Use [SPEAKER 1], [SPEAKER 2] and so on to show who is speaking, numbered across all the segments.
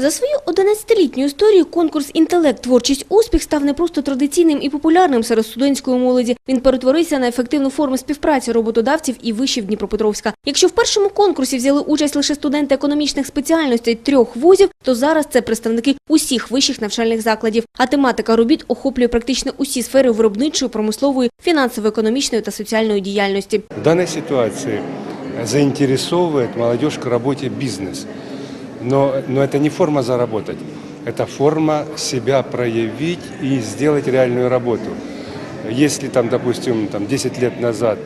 [SPEAKER 1] За свою 11-літню історію конкурс «Інтелект. Творчість. Успіх» став не просто традиційним і популярним серед студентської молоді. Він перетворився на ефективну форму співпраці роботодавців і вишів Дніпропетровська. Якщо в першому конкурсі взяли участь лише студенти економічних спеціальностей трьох вузів, то зараз це представники усіх вищих навчальних закладів. А тематика робіт охоплює практично усі сфери виробничої, промислової, фінансово-економічної та соціальної діяльності.
[SPEAKER 2] В данной ситуации заинтересовывает молодежь к работе бизнес. Но, но это не форма заработать, это форма себя проявить и сделать реальную работу. Если там, допустим, там 10 лет назад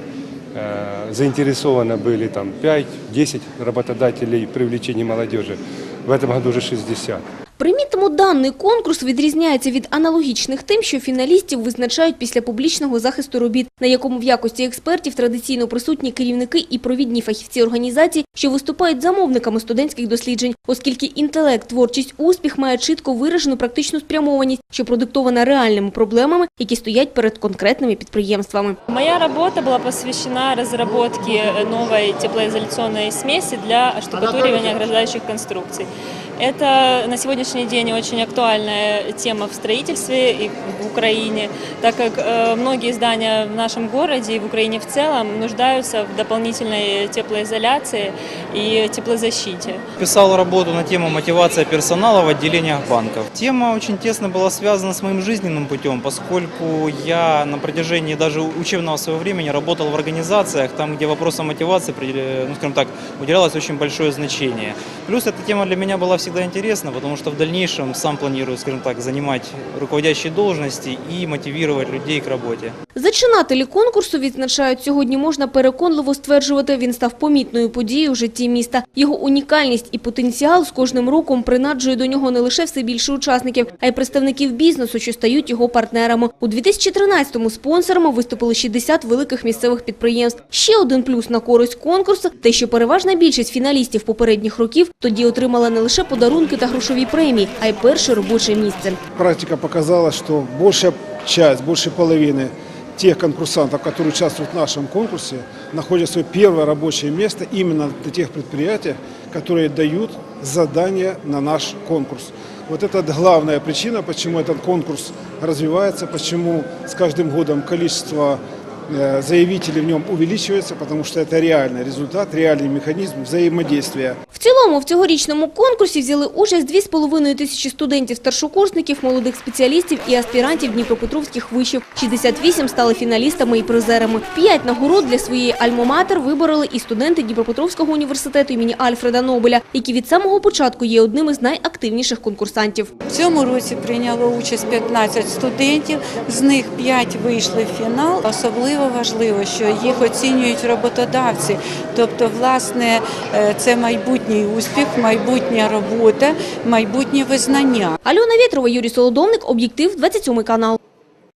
[SPEAKER 2] э, заинтересованы были там 5-10 работодателей в привлечении молодежи, в этом году уже 60.
[SPEAKER 1] Примітимо, даний конкурс відрізняється від аналогічних тим, що фіналістів визначають після публічного захисту робіт, на якому в якості експертів традиційно присутні керівники і провідні фахівці організацій, що виступають замовниками студентських досліджень, оскільки інтелект, творчість, успіх має чітко виражену практичну спрямованість, що продиктована реальними проблемами, які стоять перед конкретними підприємствами.
[SPEAKER 3] Моя работа была посвящена разработке э, новой теплоизоляционной смеси для штукатуривания ограждающих конструкций. Это на сегодняшний день очень актуальная тема в строительстве и в Украине, так как э, многие здания в нашем городе и в Украине в целом нуждаются в дополнительной теплоизоляции и теплозащите.
[SPEAKER 4] Писал работу на тему мотивация персонала в отделениях банков. Тема очень тесно была связана с моим жизненным путем, поскольку я на протяжении даже учебного своего времени работал в организациях, там, где вопросам мотивации, ну, скажем так, уделялось очень большое значение. Плюс эта тема для меня была всегда интересна, потому что в дальнейшем сам планирую, скажем так, занимать руководящие должности и мотивировать людей к работе.
[SPEAKER 1] Зачинателі конкурсу відзначають, сьогодні можна переконливо стверджувати, він став помітною подією в житті міста. Його унікальність і потенціал з кожним роком принаджує до нього не лише все більше учасників, а й представників бізнесу, що стають його партнерами. У 2013-му спонсорами виступили 60 великих місцевих підприємств. Ще один плюс на користь конкурсу – те, що переважна більшість фіналістів попередніх років тоді отримала не лише подарунки та грошові премії, а й перше робоче місце.
[SPEAKER 5] Практика показала, что большая часть, больше половины тех конкурсантов, которые участвуют в нашем конкурсе, находят свое первое рабочее место именно на тех предприятиях, которые дают задания на наш конкурс. Вот это главная причина, почему этот конкурс развивается, почему с каждым годом количество э, заявителей в нем увеличивается, потому что это реальный результат, реальный механизм взаимодействия
[SPEAKER 1] В цілому в цьогорічному конкурсі взяли участь 2,5 тисячі студентів-старшокурсників, молодих спеціалістів і аспірантів Дніпропетровських вишів. 68 стали фіналістами і призерами. П'ять нагород для своєї альма-матер вибороли і студенти Дніпропетровського університету імені Альфреда Нобеля, які від самого початку є одним із найактивніших конкурсантів.
[SPEAKER 6] В цьому році прийняло участь 15 студентів, з них 5 вийшли в фінал. Особливо важливо, що їх оцінюють роботодавці. Тобто, власне, е, це майбутній успіх, майбутня робота, майбутнє визнання.
[SPEAKER 1] Альона Вєтрова, Юрій Солодовник, Об'єктив, 27 канал.